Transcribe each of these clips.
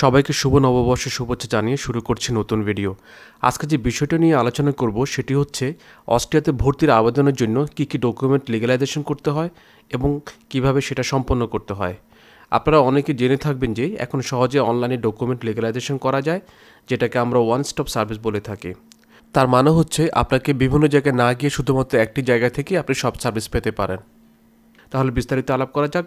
সবাইকে শুভ নববর্ষের শুভেচ্ছা জানিয়ে শুরু করছি নতুন ভিডিও আজকে যে বিষয়টা নিয়ে আলোচনা করব সেটি হচ্ছে অস্ট্রিয়াতে ভর্তির আবেদনের জন্য কী কী ডকুমেন্ট লিগ্যালাইজেশন করতে হয় এবং কীভাবে সেটা সম্পন্ন করতে হয়। আপনারা অনেকে জেনে থাকবেন যে এখন সহজে অনলাইনে ডকুমেন্ট লিগ্যালাইজেশন করা যায়, যেটাকে আমরা ওয়ান স্টপ সার্ভিস বলে থাকি। তার মানে হচ্ছে আপনাকে বিভিন্ন জায়গায় না গিয়ে শুধুমাত্র একটি জায়গা থেকে আপনি সব সার্ভিস পেতে পারেন। তাহলে বিস্তারিত আলাপ করা যাক।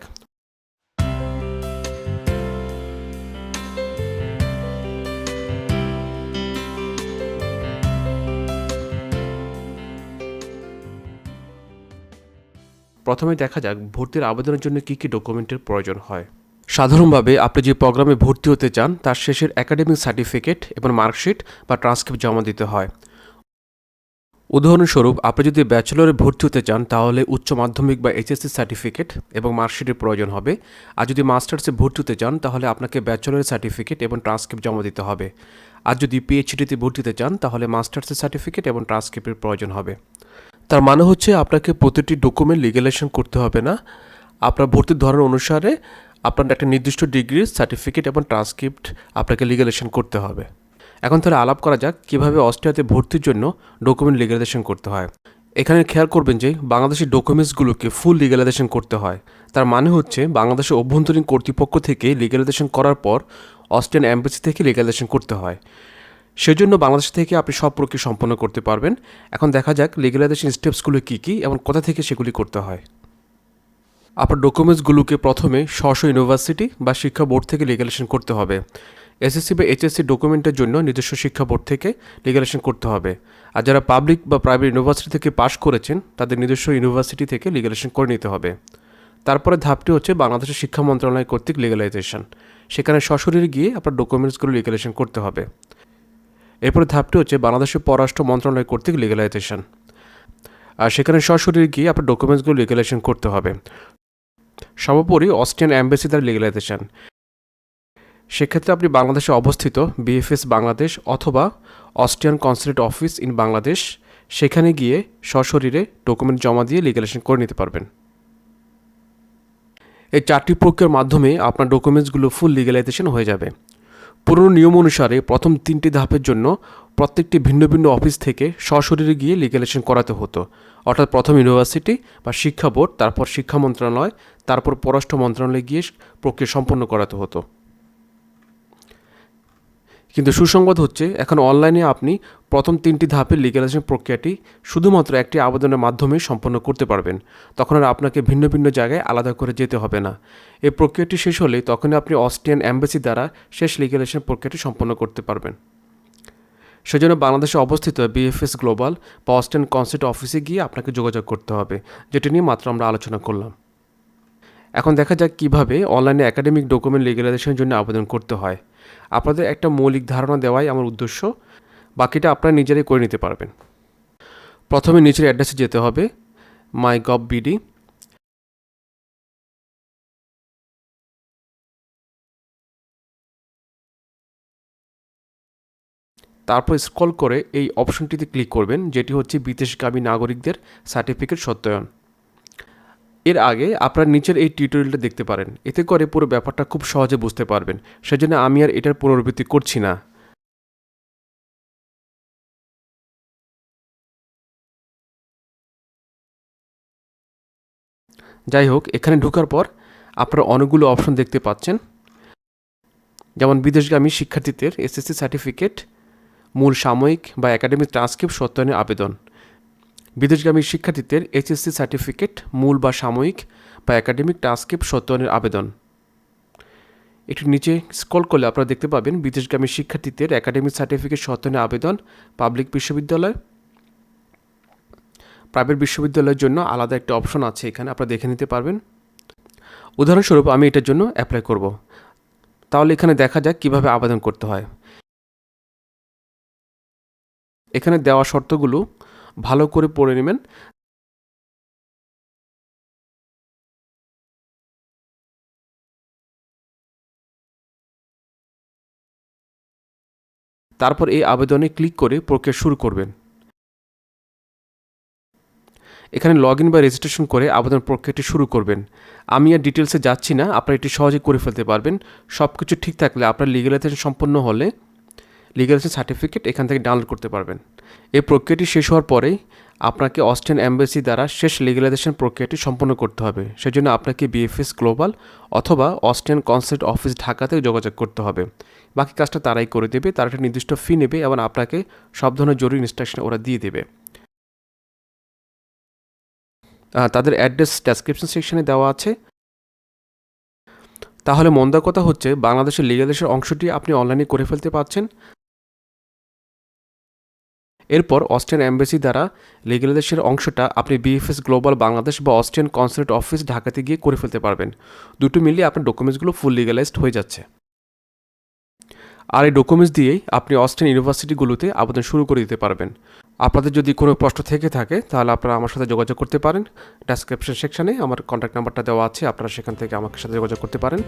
প্রথমে দেখা যাক ভর্তির আবেদনের জন্য কী কী ডকুমেন্টের প্রয়োজন হয়। সাধারণভাবে আপনি যে প্রোগ্রামে ভর্তি হতে চান, তার শেষের একাডেমিক সার্টিফিকেট এবং মার্কশিট বা ট্রান্সক্রিপ্ট জমা দিতে হয়। উদাহরণস্বরূপ, আপনি যদি ব্যাচেলরে ভর্তি হতে চান, তাহলে উচ্চ মাধ্যমিক বা এইচএসসি সার্টিফিকেট এবং মার্কশিটের প্রয়োজন হবে। আর যদি মাস্টার্সে ভর্তি হতে চান, তাহলে আপনাকে ব্যাচেলরের সার্টিফিকেট এবং ট্রান্সক্রিপ্ট জমা দিতে হবে। আর যদি পিএইচডিতে ভর্তি হতে চান, তাহলে মাস্টার্সের সার্টিফিকেট এবং ট্রান্সক্রিপ্টের প্রয়োজন হবে। তার মানে হচ্ছে আপনাকে প্রতিটি ডকুমেন্ট লিগ্যালাইজেশন করতে হবে না। আপনার ভর্তির ধরন অনুসারে আপনার একটা নির্দিষ্ট ডিগ্রির সার্টিফিকেট এবং ট্রান্সক্রিপ্ট আপনাকে লিগ্যালাইজেশন করতে হবে। এখন তাহলে আলাপ করা যাক কীভাবে অস্ট্রিয়াতে ভর্তির জন্য ডকুমেন্ট লিগালাইজেশন করতে হয়। এখানে খেয়াল করবেন যে বাংলাদেশের ডকুমেন্টসগুলোকে ফুল লিগালাইজেশন করতে হয়। তার মানে হচ্ছে বাংলাদেশের অভ্যন্তরীণ কর্তৃপক্ষ থেকে লিগ্যালাইজেশন করার পর অস্ট্রিয়ান অ্যাম্বাসি থেকে লিগ্যালাইজেশন করতে হয়। সেজন্য বাংলাদেশ থেকে আপনি সব প্রক্রিয়া সম্পন্ন করতে পারবেন। এখন দেখা যাক লিগ্যালাইজেশন স্টেপসগুলো কী কী এবং কোথা থেকে সেগুলি করতে হয়। আপনার ডকুমেন্টসগুলোকে প্রথমে স্ব ইউনিভার্সিটি বা শিক্ষা বোর্ড থেকে লিগ্যালাইজেশন করতে হবে। এসএসসি বা এইচএসসি ডকুমেন্টের জন্য নিজস্ব শিক্ষা বোর্ড থেকে লিগ্যালাইজেশন করতে হবে। আর যারা পাবলিক বা প্রাইভেট ইউনিভার্সিটি থেকে পাশ করেছেন, তাদের নিজস্ব ইউনিভার্সিটি থেকে লিগ্যালাইজেশন করে নিতে হবে। তারপরে ধাপটি হচ্ছে বাংলাদেশের শিক্ষা মন্ত্রণালয় কর্তৃক লিগ্যালাইজেশন সেখানে সশরীরে গিয়ে আপনার ডকুমেন্টসগুলো লিগ্যালাইজেশন করতে হবে। এরপরে ধাপটি হচ্ছে বাংলাদেশের পররাষ্ট্র মন্ত্রণালয় কর্তৃক লিগ্যালাইজেশন আর সেখানে সশরীরে গিয়ে আপনার ডকুমেন্টসগুলো লিগ্যালাইজেশন করতে হবে। সর্বোপরি অস্ট্রিয়ান অ্যাম্বাসি তার লিগ্যালাইজেশন সেক্ষেত্রে আপনি বাংলাদেশে অবস্থিত বিএফএস বাংলাদেশ অথবা Austrian consulate office in Bangladesh, সেখানে গিয়ে সশরীরে ডকুমেন্ট জমা দিয়ে লিগ্যালাইজেশন করে নিতে পারবেন। এই চারটি প্রক্রিয়ার মাধ্যমে আপনার ডকুমেন্টসগুলো ফুল লিগ্যালাইজেশন হয়ে যাবে। পুরনো নিয়ম অনুসারে প্রথম তিনটি ধাপের জন্য প্রত্যেকটি ভিন্ন ভিন্ন অফিস থেকে সশরীরে গিয়ে লিগালেশন করাতে হতো। অর্থাৎ প্রথম ইউনিভার্সিটি বা শিক্ষা বোর্ড, তারপর শিক্ষা মন্ত্রণালয়, তারপর পররাষ্ট্র মন্ত্রণালয়ে গিয়ে প্রক্রিয়া সম্পন্ন করাতে হতো। কিন্তু সুসংবাদ হচ্ছে, এখন অনলাইনে আপনি প্রথম তিনটি ধাপের লিগ্যালাইজেশন প্রক্রিয়াটি শুধুমাত্র একটি আবেদনের মাধ্যমে সম্পন্ন করতে পারবেন। তখন আর আপনাকে ভিন্ন ভিন্ন জায়গায় আলাদা করে যেতে হবে না। এই প্রক্রিয়াটি শেষ হলে তখনই আপনি অস্ট্রিয়ান অ্যাম্বাসি দ্বারা শেষ লিগ্যালাইজেশন প্রক্রিয়াটি সম্পন্ন করতে পারবেন। সেজন্য বাংলাদেশে অবস্থিত বিএফএস গ্লোবাল বা অস্ট্রিয়ান কনসেট অফিসে গিয়ে আপনাকে যোগাযোগ করতে হবে, যেটি নিয়ে মাত্র আমরা আলোচনা করলাম। এখন দেখা যাক কীভাবে অনলাইনে একাডেমিক ডকুমেন্ট লিগ্যালাইজেশনের জন্য আবেদন করতে হয়। আপনাদের একটা মৌলিক ধারণা দেওয়াই আমার উদ্দেশ্য। বাকিটা আপনারা নিজেরাই করে নিতে পারবেন। প্রথমে নিচের অ্যাড্রেসে যেতে হবে। My gov BD. তারপর স্ক্রল করে এই অপশনটিতে ক্লিক করবেন, যেটি হচ্ছে বিদেশগামী নাগরিকদের সার্টিফিকেট সত্যায়ন। এর আগে আপনার নিচের এই টিউটোরিয়ালটা দেখতে পারেন। এতে করে পুরো ব্যাপারটা খুব সহজে বুঝতে পারবেন। সেজন্য আমি আর এটার পুনরাবৃত্তি করছি না। যাই হোক, এখানে ঢোকার পর আপনারা অনেকগুলো অপশন দেখতে পাচ্ছেন। যেমন বিদেশগামী শিক্ষার্থীদের এসএসসি সার্টিফিকেট মূল সাময়িক বা একাডেমিক ট্রান্সক্রিপ্ট সত্যায়নের আবেদন। বিদেশগামী শিক্ষার্থীদের এইচএসসি সার্টিফিকেট মূল বা সাময়িক বা একাডেমিক ট্রান্সক্রিপ্ট সত্যায়নের আবেদন। একটু নিচে স্ক্রল করলে আপনারা দেখতে পাবেন বিদেশগামী শিক্ষার্থীদের একাডেমিক সার্টিফিকেট সত্যায়নের আবেদন পাবলিক বিশ্ববিদ্যালয় প্রাইভেট বিশ্ববিদ্যালয়ের জন্য আলাদা একটা অপশন আছে, এখানে আপনারা দেখে নিতে পারবেন। উদাহরণস্বরূপ আমি এটার জন্য অ্যাপ্লাই করব। তাহলে এখানে দেখা যাক কীভাবে আবেদন করতে হয়। এখানে দেওয়া শর্তগুলো ভালো করে পড়ে নেবেন। তারপর এই আবেদনে ক্লিক করে প্রক্রিয়া শুরু করবেন। এখানে লগ ইন বা রেজিস্ট্রেশন করে আবেদন প্রক্রিয়াটি শুরু করবেন। আমি আর ডিটেলসে যাচ্ছি না, আপনারা এটি সহজে করে ফেলতে পারবেন। সব কিছু ঠিক থাকলে আপনার লিগালাইজেশন সম্পন্ন হলে লিগালাইজেশন সার্টিফিকেট এখান থেকে ডাউনলোড করতে পারবেন। এই প্রক্রিয়াটি শেষ হওয়ার পরেই আপনাকে অস্ট্রেলিয়ান অ্যাম্বাসি দ্বারা শেষ লিগালাইজেশন প্রক্রিয়াটি সম্পন্ন করতে হবে। সেজন্য আপনাকে বিএফএস গ্লোবাল অথবা অস্ট্রেলিয়ান কনসার্ট অফিস ঢাকাতে যোগাযোগ করতে হবে। বাকি কাজটা তারাই করে দেবে, তারা একটা নির্দিষ্ট ফি নেবে এবং আপনাকে সব ধরনের জরুরি ইনস্ট্রাকশন ওরা দিয়ে দেবে। তাদের অ্যাড্রেস ডেসক্রিপশন সেকশনে দেওয়া আছে। তাহলে মন্দার কথা হচ্ছে, বাংলাদেশের লিগালাইজেশন অংশটি আপনি অনলাইনে করে ফেলতে পারছেন। এরপর অস্ট্রিয়ান অ্যাম্বাসি দ্বারা লিগালাইজেশনের অংশটা আপনি বিএফএস গ্লোবাল বাংলাদেশ বা অস্ট্রিয়ান কনসার্ট অফিস ঢাকাতে গিয়ে করে ফেলতে পারবেন। দুটো মিলিয়ে আপনার ডকুমেন্টসগুলো ফুল লিগালাইজড হয়ে যাচ্ছে। আর এই ডকুমেন্টস দিয়েই আপনি অস্ট্রিয়ান ইউনিভার্সিটিগুলোতে আবেদন শুরু করে দিতে পারবেন। আপনাদের যদি কোনো প্রশ্ন থেকে থাকে, তাহলে আপনারা আমার সাথে যোগাযোগ করতে পারেন। ডেসক্রিপশন সেকশানে আমার কন্ট্যাক্ট নাম্বারটা দেওয়া আছে, আপনারা সেখান থেকে আমার সাথে যোগাযোগ করতে পারেন।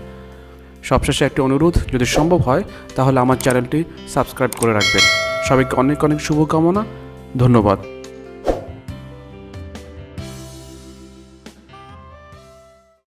সবশেষে একটি অনুরোধ, যদি সম্ভব হয়, তাহলে আমার চ্যানেলটি সাবস্ক্রাইব করে রাখবেন। সবাইকে অনেক অনেক শুভকামনা। ধন্যবাদ।